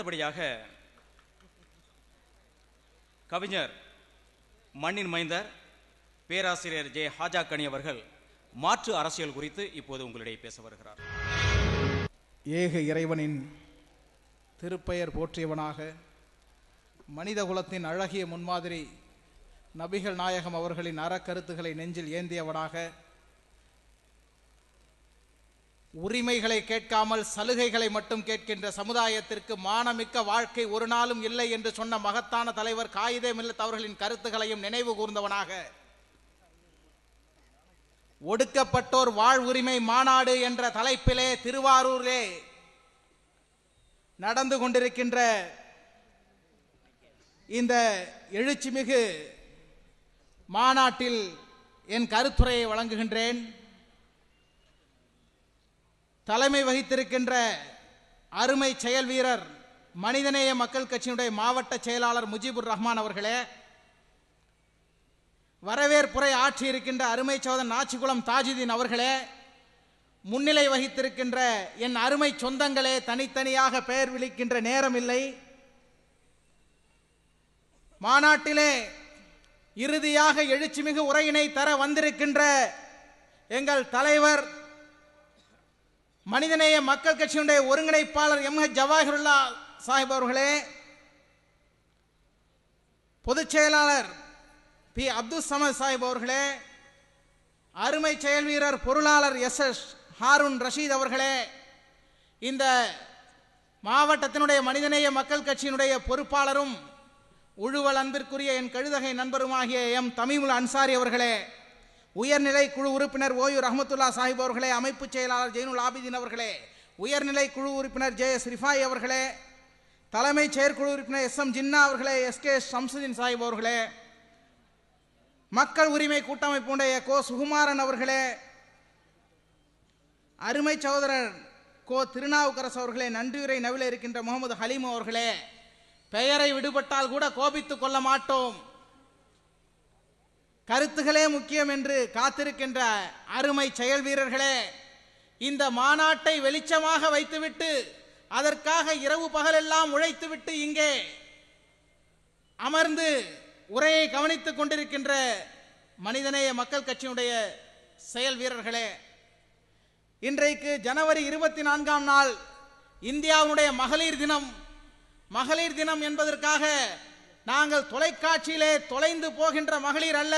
அடுத்தபடியாக கவிஞர் மண்ணின் மைந்தர் பேராசிரியர் ஜே ஹாஜா கனி அவர்கள் மாற்று அரசியல் குறித்து இப்போது உங்களிடையே பேச வருகிறார். ஏக இறைவனின் திருப்பெயர் போற்றியவனாக மனித குலத்தின் அழகிய முன்மாதிரி நபிகள் நாயகம் அவர்களின் அறக்கருத்துக்களை நெஞ்சில் ஏந்தியவனாக உரிமைகளை கேட்காமல் சலுகைகளை மட்டும் கேட்கின்ற சமுதாயத்திற்கு மானமிக்க வாழ்க்கை ஒரு நாளும் இல்லை என்று சொன்ன மகத்தான தலைவர் காயிதே மில்லத் அவர்களின் கருத்துக்களையும் நினைவு கூர்ந்தவனாக. ஒடுக்கப்பட்டோர் வாழ் உரிமை மாநாடு என்ற தலைப்பிலே திருவாரூரிலே நடந்து கொண்டிருக்கின்ற இந்த எழுச்சிமிகு மாநாட்டில் என் கருத்துரையை வழங்குகின்றேன். தலைமை வகித்திருக்கின்ற அருமை செயல் வீரர் மனிதநேய மக்கள் கட்சியினுடைய மாவட்ட செயலாளர் முஜிபுர் ரஹ்மான் அவர்களே வரவேற்புரை ஆற்றியிருக்கின்ற அருமை சோதன் நாச்சிக்குளம் தாஜுதீன் அவர்களே முன்னிலை வகித்திருக்கின்ற என் அருமை சொந்தங்களே தனித்தனியாக பெயர் விழிக்கின்ற நேரம் இல்லை. மாநாட்டிலே இறுதியாக எழுச்சிமிகு உரையினை தர வந்திருக்கின்ற எங்கள் தலைவர் மனிதநேய மக்கள் கட்சியினுடைய ஒருங்கிணைப்பாளர் எம் ஹெச் ஜவாஹிருல்லா சாஹிப் அவர்களே பொதுச் செயலாளர் பி. அப்துல் சமத் சாஹிப் அவர்களே அருமை செயல் வீரர் பொருளாளர் எஸ். எஸ். ஹாரூன் ரஷீத் அவர்களே இந்த மாவட்டத்தினுடைய மனிதநேய மக்கள் கட்சியினுடைய பொறுப்பாளரும் உழுவல் அன்பிற்குரிய என் கழுதகை நண்பருமாகிய எம். தமிமுல் அன்சாரி அவர்களே உயர்நிலை குழு உறுப்பினர் ஓயூர் ரஹமத்துல்லா சாஹிப் அவர்களே அமைப்பு செயலாளர் ஜெயினுல் ஆபிதீன் அவர்களே உயர்நிலை குழு உறுப்பினர் ஜே எஸ் ரிஃபாய் அவர்களே தலைமை செயற்குழு உறுப்பினர் எஸ் எம் ஜின்னா அவர்களே எஸ் கே ஷம்சுதீன் சாஹிப் அவர்களே மக்கள் உரிமை கூட்டமைப்புடைய கோ சுகுமாரன் அவர்களே அருமை சகோதரர் கோ திருநாவுக்கரசு அவர்களே நன்றியுரை நவில இருக்கின்ற முகமது ஹலீம் அவர்களே பெயரை விடுபட்டால் கூட கோபித்துக் கொள்ள மாட்டோம். கருத்துகளே முக்கியம் என்று காத்திருக்கின்ற அருமை செயல் வீரர்களே இந்த மாநாட்டை வெளிச்சமாக வைத்துவிட்டு அதற்காக இரவு பகலெல்லாம் உழைத்துவிட்டு இங்கே அமர்ந்து உரையை கவனித்துக் கொண்டிருக்கின்ற மனிதநேய மக்கள் கட்சியினுடைய செயல் வீரர்களே இன்றைக்கு ஜனவரி இருபத்தி நான்காம் நாள் இந்தியாவுடைய மகளிர் தினம். மகளிர் தினம் என்பதற்காக நாங்கள் தொலைக்காட்சியிலே தொலைந்து போகின்ற மகளிர் அல்ல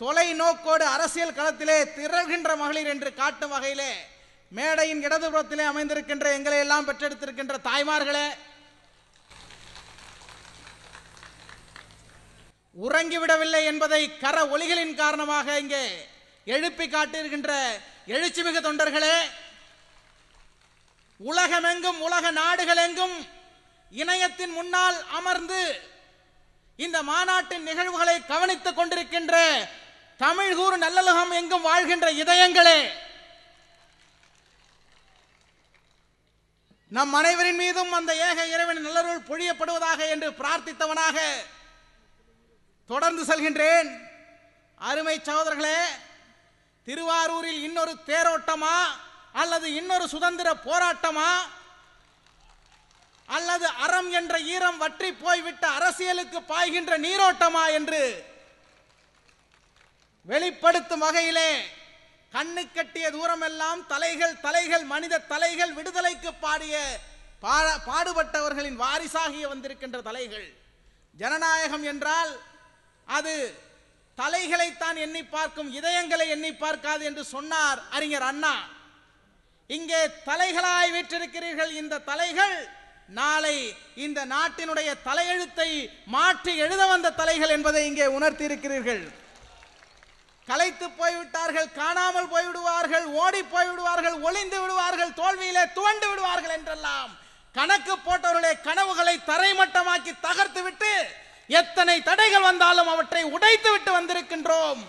தொலைநோக்கோடு அரசியல் களத்திலே திரள்கின்ற மகளிர் என்று காட்டும் வகையிலே மேடையின் இடதுபுறத்திலே அமைந்திருக்கின்ற எங்களை எல்லாம் பெற்றெடுத்திருக்கின்ற தாய்மார்களே உறங்கிவிடவில்லை என்பதை கர ஒலிகளின் காரணமாக இங்கே எழுப்பி காட்டியிருக்கின்ற எழுச்சிமிகு தொண்டர்களே உலகமெங்கும் உலக நாடுகளெங்கும் இணையத்தின் முன்னால் அமர்ந்து இந்த மாநாட்டின் நிகழ்வுகளை கவனித்துக் கொண்டிருக்கின்ற தமிழ் கூறு நல்லலுகம் எங்கும் வாழ்கின்ற இதயங்களே. நம் அனைவரின் மீதும் அந்த ஏக இறைவன் நல்லருள் பொழியப்படுவதாக என்று பிரார்த்தித்தவனாக தொடர்ந்து செல்கின்றேன். அருமை சகோதரர்களே திருவாரூரில் இன்னொரு தேரோட்டமா அல்லது இன்னொரு சுதந்திர போராட்டமா அல்லது அறம் என்ற ஈரம் வற்றி போய்விட்ட அரசியலுக்கு பாய்கின்ற நீரோட்டமா என்று வெளிப்படுத்தும் வகையிலே கண்ணு கட்டிய தூரமெல்லாம் தலைகள் தலைகள் மனித தலைகள் விடுதலைக்கு பாடிய பா- பாடுபட்டவர்களின் வாரிசாகிய வந்திருக்கின்ற தலைகள். ஜனநாயகம் என்றால் அது தலைகளைத்தான் எண்ணி பார்க்கும் இதயங்களை எண்ணி பார்க்காது என்று சொன்னார் அறிஞர் அண்ணா. இங்கே தலைகளாய் வீற்றிருக்கிறீர்கள் இந்த தலைகள் நாளை இந்த நாட்டினுடைய தலையெழுத்தை மாற்றி எழுத வந்த தலைகள் என்பதை இங்கே உணர்த்தி இருக்கிறீர்கள் கலைத்து போய்விட்டார்கள் காணாமல் போய்விடுவார்கள் ஓடி போய்விடுவார்கள் ஒளிந்து விடுவார்கள் தோல்வியிலே துவண்டு விடுவார்கள் என்றெல்லாம் கணக்கு போட்டவர்களுடைய கனவுகளை தரைமட்டமாக்கி தகர்த்து விட்டு எத்தனை தடைகள் வந்தாலும் அவற்றை உடைத்து விட்டு வந்திருக்கின்றோம்.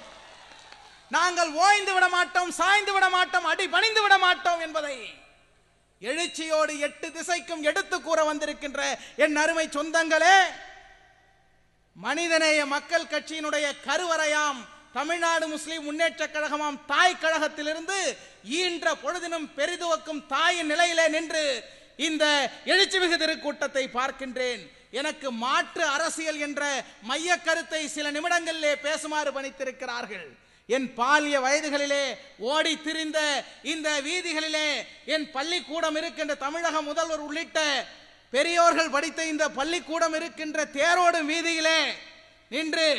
நாங்கள் ஓய்ந்து விட மாட்டோம் சாய்ந்து விட மாட்டோம் அடி பணிந்து விட மாட்டோம் என்பதை எழுச்சியோடு எட்டு திசைக்கும் எடுத்து கூற வந்திருக்கின்ற என் அருமை சொந்தங்களே மனிதநேய மக்கள் கட்சியினுடைய கருவறையாம் தமிழ்நாடு முஸ்லிம் முன்னேற்ற கழகமாம் தாய் கழகத்திலிருந்து ஈன்ற பொழுதினும் பெரிதுவக்கும் தாயின் நிலையிலே நின்று இந்த எழுச்சிமிகு திருக்கூட்டத்தை பார்க்கின்றேன். எனக்கு மாற்று அரசியல் என்ற மைய கருத்தை சில நிமிடங்களிலே பேசுமாறு பணித்திருக்கிறார்கள். என் பாலிய வயதுகளிலே ஓடி திரிந்த இந்த வீதிகளிலே என் பள்ளிக்கூடம் இருக்கின்ற தமிழக முதல்வர் உள்ளிட்ட பெரியோர்கள் படித்த இந்த பள்ளிக்கூடம் இருக்கின்ற தேரோடும் வீதியிலே நின்று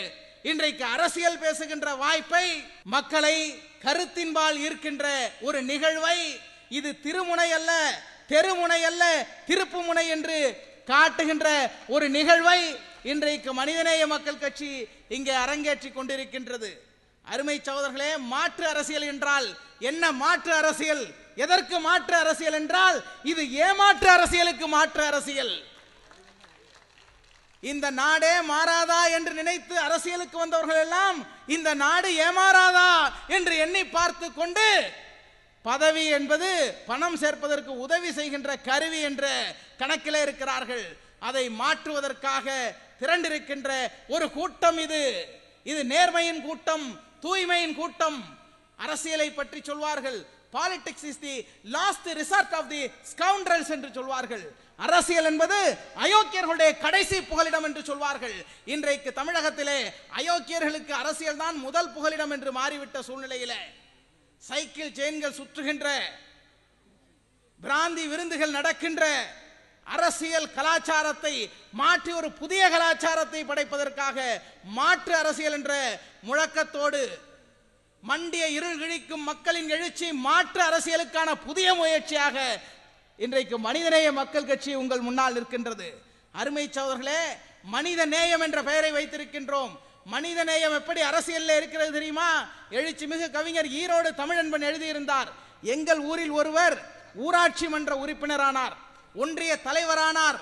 இன்றைக்கு அரசியல் பேசுகின்ற வாய்ப்பை மக்களை கருத்தின்பால் ஈர்க்கின்ற ஒரு நிகழ்வை இது திருமுனை அல்ல தெருமுனை அல்ல திருப்புமுனை என்று காட்டுகின்ற ஒரு நிகழ்வை இன்றைக்கு மனிதநேய மக்கள் கட்சி இங்கே அரங்கேற்றி கொண்டிருக்கின்றது. அருமை சகோதரர்களே மாற்று அரசியல் என்றால் என்ன மாற்று அரசியல்? எதற்கு மாற்று அரசியல் என்றால் இது ஏமாற்று அரசியலுக்கு மாற்று அரசியல். இந்த நாடே மாறாதா என்று நினைத்து அரசியலுக்கு வந்தவர்கள் எல்லாம் இந்த நாடு ஏமாறாதா என்று எண்ணி பார்த்து கொண்டு பதவி என்பது பணம் சேர்ப்பதற்கு உதவி செய்கின்ற கருவி என்ற கணக்கிலே இருக்கிறார்கள். அதை மாற்றுவதற்காக திரண்டிருக்கின்ற ஒரு கூட்டம் இது. இது நேர்மையின் கூட்டம். தூய்மையின் கூட்டம் அரசியலை பற்றி சொல்வார்கள். Politics is the last resort of the scoundrels என்று சொல்வார்கள். அரசியல் என்பது அயோக்கியர்களுடைய கடைசி புகலிடம் என்று சொல்வார்கள். இன்றைக்கு தமிழகத்திலே அயோக்கியர்களுக்கு அரசியல் தான் முதல் புகலிடம் என்று மாறிவிட்ட சூழ்நிலையிலே சைக்கிள் செயின்கள் சுற்றுகின்ற பிராந்தி விருந்துகள் நடக்கின்ற அரசியல் கலாச்சாரத்தை மாற்றி ஒரு புதிய கலாச்சாரத்தை படைப்பதற்காக மாற்று அரசியல் என்ற முழக்கத்தோடு மண்டிய இருள் இழிக்கும் மக்களின் எழுச்சி மாற்று அரசியலுக்கான புதிய முயற்சியாக இன்றைக்கு மனிதநேய மக்கள் கட்சி உங்கள் முன்னால் நிற்கின்றது. அருமை சோதர்களே மனித நேயம் என்ற பெயரை வைத்திருக்கின்றோம். மனித நேயம் எப்படி அரசியலில் இருக்கிறது தெரியுமா? எழுச்சி மிகு கவிஞர் ஈரோடு தமிழன்பன் எழுதியிருந்தார். எங்கள் ஊரில் ஒருவர் ஊராட்சி மன்ற உறுப்பினரானார். ஒன்றிய தலைவரானார்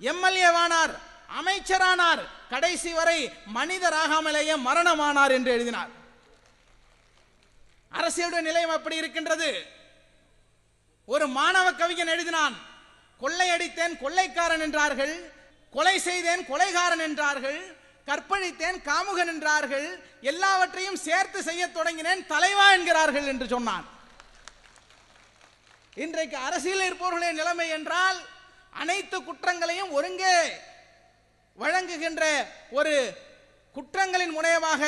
எம்எல்ஏவானார் அமைச்சரானார் கடைசி வரை மனிதராகாமலேயே மரணமானார் என்று எழுதினார். அரசியலுடைய நிலையம் அப்படி இருக்கின்றது. ஒரு மாணவ கவிஞன் எழுதினான் கொள்ளையடித்தேன் கொள்ளைக்காரன் என்றார்கள் கொலை செய்தேன் கொலைகாரன் என்றார்கள் கற்பழித்தேன் காமுகன் என்றார்கள் எல்லாவற்றையும் சேர்த்து செய்ய தொடங்கினேன் தலைவா என்கிறார்கள் என்று சொன்னான். இன்றைக்கு அரசியல் இருப்பவர்களுடைய நிலைமை என்றால் அனைத்து குற்றங்களையும் ஒருங்கே வழங்குகின்ற ஒரு குற்றங்களின் முனையமாக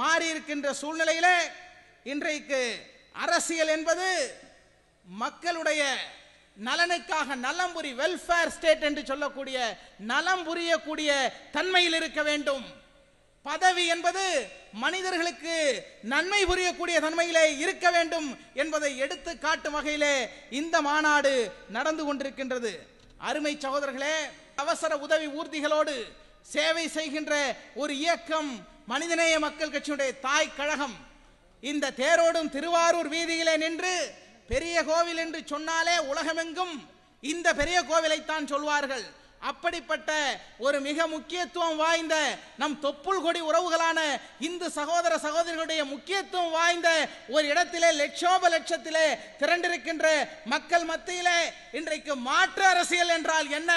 மாறி இருக்கின்ற சூழ்நிலையிலே இன்றைக்கு அரசியல் என்பது மக்களுடைய நலனுக்காக நலம் புரி வெல்ஃபேர் ஸ்டேட் என்று சொல்லக்கூடிய நலம் புரியக்கூடிய தன்மையில் இருக்க வேண்டும். பதவி என்பது மனிதர்களுக்கு நன்மை புரியக்கூடிய தன்மையிலே இருக்க வேண்டும் என்பதை எடுத்து காட்டும் வகையிலே இந்த மாநாடு நடந்து கொண்டிருக்கின்றது. அருமை சகோதரர்களே அவசர உதவி ஊர்திகளோடு சேவை செய்கின்ற ஒரு இயக்கம் மனிதநேய மக்கள் கட்சியுடைய தாய் கழகம். இந்த தேரோடும் திருவாரூர் வீதியிலே நின்று பெரிய கோவில் என்று சொன்னாலே உலகமெங்கும் இந்த பெரிய கோவிலைத்தான் சொல்வார்கள். அப்படிப்பட்ட ஒரு மிக முக்கியத்துவம் வாய்ந்த நம் தொப்புள் கொடி உறவுகளான இந்து சகோதர சகோதரிகளுடைய முக்கியத்துவம் வாய்ந்த ஒரு இடத்திலே லட்சோப லட்சத்திலே திரண்டிருக்கின்ற மக்கள் மத்தியிலே இன்றைக்கு மாற்று அரசியல் என்றால் என்ன?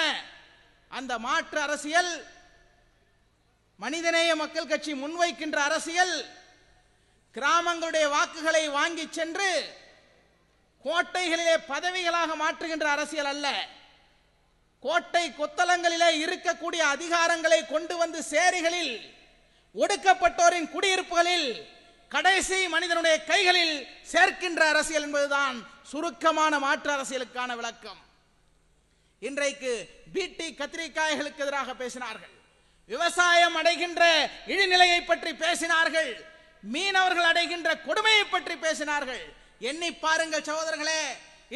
அந்த மாற்று அரசியல் மனிதநேய மக்கள் கட்சி முன்வைக்கின்ற அரசியல் கிராமங்களுடைய வாக்குகளை வாங்கி சென்று கோட்டைகளிலே பதவிகளாக மாற்றுகின்ற அரசியல் அல்ல. கோட்டை கொத்தளங்களிலே இருக்கக்கூடிய அதிகாரங்களை கொண்டு வந்து சேரிகளில் ஒடுக்கப்பட்டோரின் குடியிருப்புகளில் கடைசி மனிதனுடைய கைகளில் சேர்க்கின்ற அரசியல் என்பதுதான் சுருக்கமான மாற்று அரசியலுக்கான விளக்கம். இன்றைக்கு பீட்டி கத்திரிக்காய்களுக்கு எதிராக பேசினார்கள். விவசாயம் அடைகின்ற இழிநிலையை பற்றி பேசினார்கள். மீனவர்கள் அடைகின்ற கொடுமையை பற்றி பேசினார்கள். எண்ணி பாருங்கள் சகோதரர்களே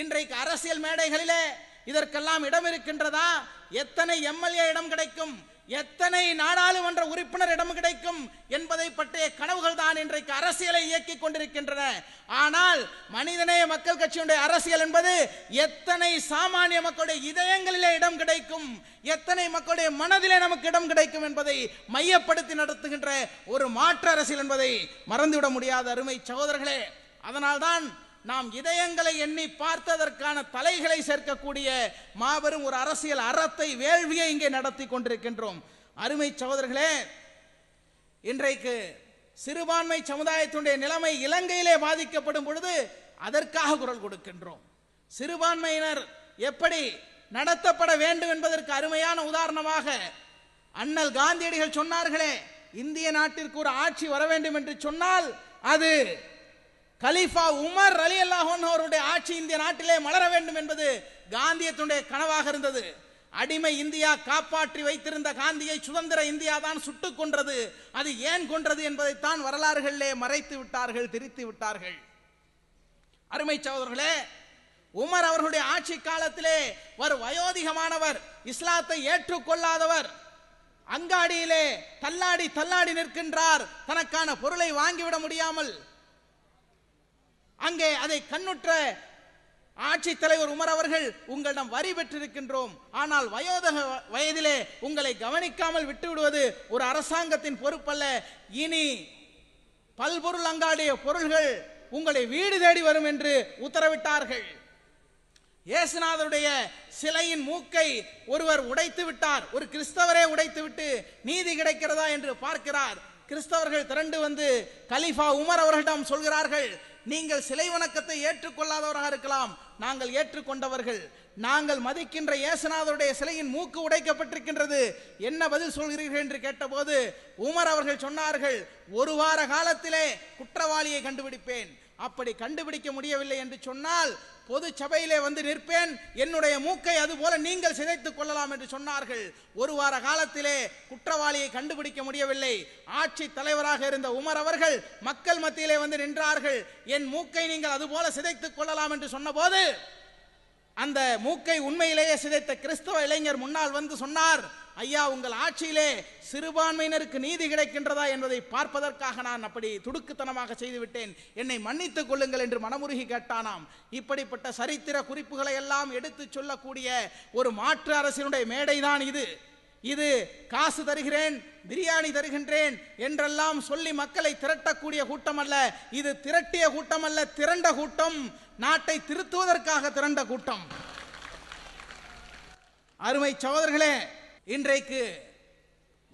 இன்றைக்கு அரசியல் மேடைகளிலே இதற்கெல்லாம் இடம் இருக்கின்றதா? எத்தனை எம்எல்ஏ இடம் கிடைக்கும்? எத்தனை நாடாளுமன்ற உறுப்பினர் இடம் கிடைக்கும்? என்பதை பற்றிய கனவுகள் தான் இன்றைக்கு அரசியலை இயக்கிக் கொண்டிருக்கின்றன. ஆனால் மனிதநேய மக்கள் கட்சியுடைய அரசியல் என்பது எத்தனை சாமானிய மக்களுடைய இதயங்களிலே இடம் கிடைக்கும்? எத்தனை மக்களுடைய மனதிலே நமக்கு இடம் கிடைக்கும் என்பதை மையப்படுத்தி நடத்துகின்ற ஒரு மாற்று அரசியல் என்பதை மறந்துவிட முடியாத அருமை சகோதரர்களே. அதனால்தான் நாம் இதயங்களை எண்ணி பார்த்ததற்கான தலைகளை சேர்க்கக்கூடிய மாபெரும் ஒரு அரசியல் அறத்தை வேள்வியை இங்கே நடத்தி கொண்டிருக்கின்றோம். அருமை சகோதரர்களே இன்றைக்கு சிறுபான்மை சமுதாயத்தினுடைய நிலைமை இலங்கையிலே பாதிக்கப்படும் பொழுது அதற்காக குரல் கொடுக்கின்றோம். சிறுபான்மையினர் எப்படி நடத்தப்பட வேண்டும் என்பதற்கு அருமையான உதாரணமாக அண்ணல் காந்தியடிகள் சொன்னார்களே இந்திய நாட்டிற்கு ஒரு ஆட்சி வர வேண்டும் என்று சொன்னால் அது கலீஃபா உமர் அலி அல்லாஹன் அவருடைய ஆட்சி இந்திய நாட்டிலே மலர வேண்டும் என்பது காந்தியத்தினுடைய கனவாக இருந்தது. அடிமை இந்தியா காப்பாற்றி வைத்திருந்த காந்தியை சுதந்திர இந்தியா தான் சுட்டுக் கொன்றது. அது ஏன் கொன்றது என்பதைத்தான் வரலாறுகளிலே மறைத்து விட்டார்கள் திரித்து விட்டார்கள். அருமை சகோதரர்களே உமர் அவர்களுடைய ஆட்சி காலத்திலே ஒரு வயோதிகமானவர் இஸ்லாத்தை ஏற்றுக்கொள்ளாதவர் அங்காடியிலே தள்ளாடி தள்ளாடி நிற்கின்றார் தனக்கான பொருளை வாங்கிவிட முடியாமல் அங்கே அதை கண்ணுற்ற ஆட்சி தலைவர் உமர் அவர்கள் உங்களிடம் வரி பெற்றிருக்கின்றோம். ஆனால் வயோதக வயதிலே உங்களை கவனிக்காமல் விட்டுவிடுவது ஒரு அரசாங்கத்தின் பொறுப்பல்ல. இனி பல்பொருள் அங்காடிய பொருள்கள் உங்களை வீடு தேடி வரும் என்று உத்தரவிட்டார்கள். இயேசுநாதருடைய சிலையின் மூக்கை ஒருவர் உடைத்து விட்டார். ஒரு கிறிஸ்தவரே உடைத்து விட்டு நீதி கிடைக்கிறதா என்று பார்க்கிறார். கிறிஸ்தவர்கள் திரண்டு வந்து கலிஃபா உமர் அவர்களிடம் சொல்கிறார்கள் நீங்கள் சிலை வணக்கத்தை ஏற்றுக்கொள்ளாதவராக இருக்கலாம். நாங்கள் ஏற்றுக்கொண்டவர்கள். நாங்கள் மதிக்கின்ற இயேசுநாதருடைய சிலையின் மூக்கு உடைக்கப்பட்டிருக்கின்றது. என்ன பதில் சொல்கிறீர்கள் என்று கேட்டபோது உமர் அவர்கள் சொன்னார்கள் ஒரு வார காலத்திலே குற்றவாளியை கண்டுபிடிப்பேன். அப்படி கண்டுபிடிக்க முடியவில்லை என்று சொன்னால் பொது சபையிலே வந்து நிற்பேன். என்னுடைய மூக்கை அதுபோல நீங்கள் சிதைத்துக் கொள்ளலாம் என்று சொன்னார்கள். ஒரு வார காலத்திலே குற்றவாளியை கண்டுபிடிக்க முடியவில்லை. ஆட்சி தலைவராக இருந்த உமர் அவர்கள் மக்கள் மத்தியிலே வந்து நின்றார்கள். என் மூக்கை நீங்கள் அதுபோல சிதைத்துக் கொள்ளலாம் என்று சொன்னபோது அந்த மூக்கை உண்மையிலேயே சிதைத்த கிறிஸ்தவ இளைஞர் முன்னால் வந்து சொன்னார் ஐயா உங்கள் ஆட்சியிலே சிறுபான்மையினருக்கு நீதி கிடைக்கின்றதா என்பதை பார்ப்பதற்காக நான் அப்படி துடுக்குத்தனமாக செய்துவிட்டேன். என்னை மன்னித்துக் கொள்ளுங்கள் என்று மனமுருகி கேட்டானாம். இப்படிப்பட்ட சரித்திர குறிப்புகளை எல்லாம் எடுத்துச் சொல்லக்கூடிய ஒரு மாற்று அரசினுடைய மேடைதான் இது. இது காசு தருகிறேன் பிரியாணி தருகின்றேன் என்றெல்லாம் சொல்லி மக்களை திரட்டக்கூடிய கூட்டம் அல்ல இது திரட்டிய கூட்டம் அல்ல திரண்ட கூட்டம். நாட்டை திருத்துவதற்காக திரண்ட கூட்டம். அருமை சகோதரர்களே இன்றைக்கு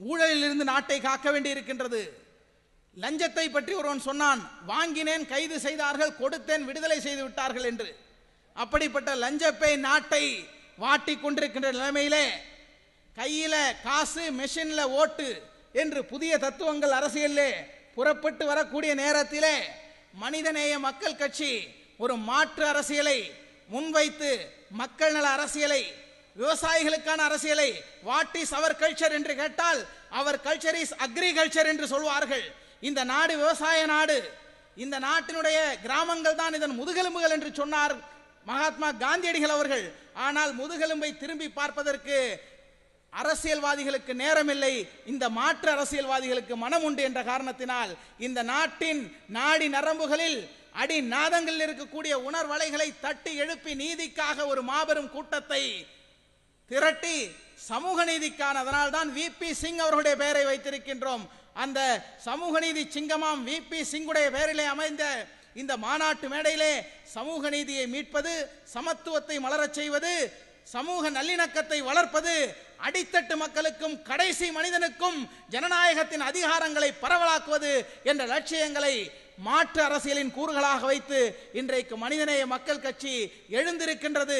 ஊழலில் இருந்து நாட்டை காக்க வேண்டி இருக்கின்றது லஞ்சத்தை பற்றி ஒருவன் சொன்னான் வாங்கினேன் கைது செய்தார்கள் கொடுத்தேன் விடுதலை செய்து விட்டார்கள் என்று. அப்படிப்பட்ட லஞ்சப்பை நாட்டை வாட்டி கொண்டிருக்கின்ற நிலைமையிலே கையில் காசு மெஷின்ல ஓட்டு என்று புதிய தத்துவங்கள் அரசியலில் புறப்பட்டு வரக்கூடிய நேரத்திலே மனிதநேய மக்கள் கட்சி ஒரு மாற்று அரசியலை முன்வைத்து மக்கள் நல அரசியலை விவசாயிகளுக்கான அரசியலை வாட் இஸ் அவர் கல்ச்சர் என்று கேட்டால் அவர் கல்ச்சர் இஸ் அக்ரிகல்ச்சர் என்று சொல்வார்கள். இந்த நாடு விவசாய நாடு. இந்த நாட்டினுடைய கிராமங்கள் தான் இதன் முதுகெலும்புகள் என்று சொன்னார் மகாத்மா காந்தியடிகள் அவர்கள். ஆனால் முதுகெலும்பை திரும்பி பார்ப்பதற்கு அரசியல்வாதிகளுக்கு நேரமில்லை. இந்த மாற்று அரசியல்வாதிகளுக்கு மனம் உண்டு என்ற காரணத்தினால் இந்த நாட்டின் நாடி நரம்புகளில் அடி நாதங்களில் இருக்கக்கூடிய உணர்வலைகளை தட்டி எழுப்பி நீதிக்காக ஒரு மாபெரும் கூட்டத்தை திரட்டி சமூக நீதிக்கான அதனால் தான் விபி சிங் அவர்களுடைய பெயரை வைத்திருக்கின்றோம். அந்த சமூக நீதி சிங்கமாம் விபி சிங்குடைய பெயரிலே அமைந்த இந்த மாநாட்டு மேடையிலே சமூக நீதியை மீட்பது சமத்துவத்தை மலரச் செய்வது சமூக நல்லிணக்கத்தை வளர்ப்பது அடித்தட்டு மக்களுக்கும் கடைசி மனிதனுக்கும் ஜனநாயகத்தின் அதிகாரங்களை பரவலாக்குவது என்ற லட்சியங்களை மாற்று அரசியலின் கூறுகளாக வைத்து இன்றைக்கு மனிதநேய மக்கள் கட்சி எழுந்திருக்கின்றது.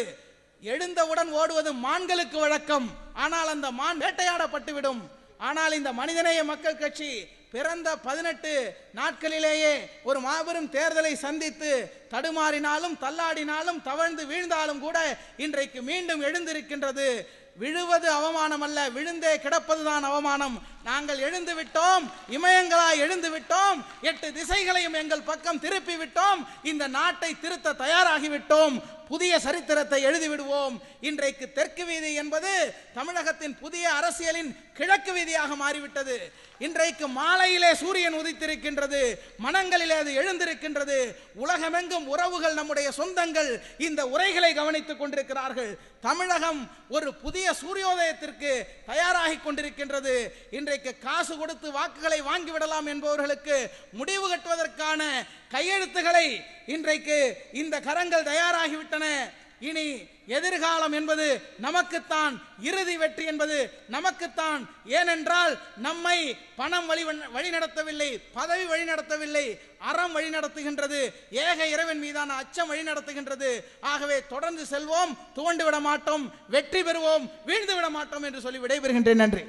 எழுந்தவுடன் ஓடுவது மான்களுக்கு வழக்கம். ஆனால் அந்த மான் வேட்டையாடப்பட்டுவிடும். ஆனால் இந்த மனிதநேய மக்கள் கட்சி பிறந்த பதினெட்டு நாட்களிலேயே ஒரு மாபெரும் தேர்தலை சந்தித்து தடுமாறினாலும் தள்ளாடினாலும் தவழ்ந்து வீழ்ந்தாலும் கூட இன்றைக்கு மீண்டும் எழுந்திருக்கின்றது. விழுவது அவமானம் அல்ல விழுந்தே கிடப்பதுதான் அவமானம். நாங்கள் எழுந்து விட்டோம் இமயங்களாய் எழுந்து விட்டோம் எட்டு திசைகளையும் எங்கள் பக்கம் திருப்பி விட்டோம் இந்த நாட்டை திருத்த தயாராகிவிட்டோம் புதிய சரித்திரத்தை எழுதிவிடுவோம் இன்றைக்கு தெற்கு வீதி என்பது தமிழகத்தின் புதிய அரசியலின் கிழக்கு வீதியாக மாறிவிட்டது. இன்றைக்கு மாலையிலே சூரியன் உதித்திருக்கின்றது மனங்களிலே அது எழுந்திருக்கின்றது. உலகமெங்கும் உறவுகள் நம்முடைய சொந்தங்கள் இந்த உரைகளை கவனித்துக் கொண்டிருக்கிறார்கள். தமிழகம் ஒரு புதிய சூரியோதயத்திற்கு தயாராகி கொண்டிருக்கின்றது. இன்றைக்கு காசு கொடுத்து வாக்குகளை வாங்கிவிடலாம் என்பவர்களுக்கு முடிவு கட்டுவதற்கான கையெழுத்துகளை இன்றைக்கு இந்த கரங்கள் தயாராகிவிட்டன. இனி எதிர்காலம் என்பது நமக்குத்தான் இறுதி வெற்றி என்பது நமக்குத்தான். ஏனென்றால் நம்மை பணம் வழி வழி நடத்தவில்லை பதவி வழி நடத்தவில்லை அறம் வழி நடத்துகின்றது ஏக இறைவன் மீதான அச்சம் வழி நடத்துகின்றது ஆகவே தொடர்ந்து செல்வோம் துவண்டு விட மாட்டோம் வெற்றி பெறுவோம் வீழ்ந்து விட மாட்டோம் என்று சொல்லி விடைபெறுகின்றேன். நன்றி.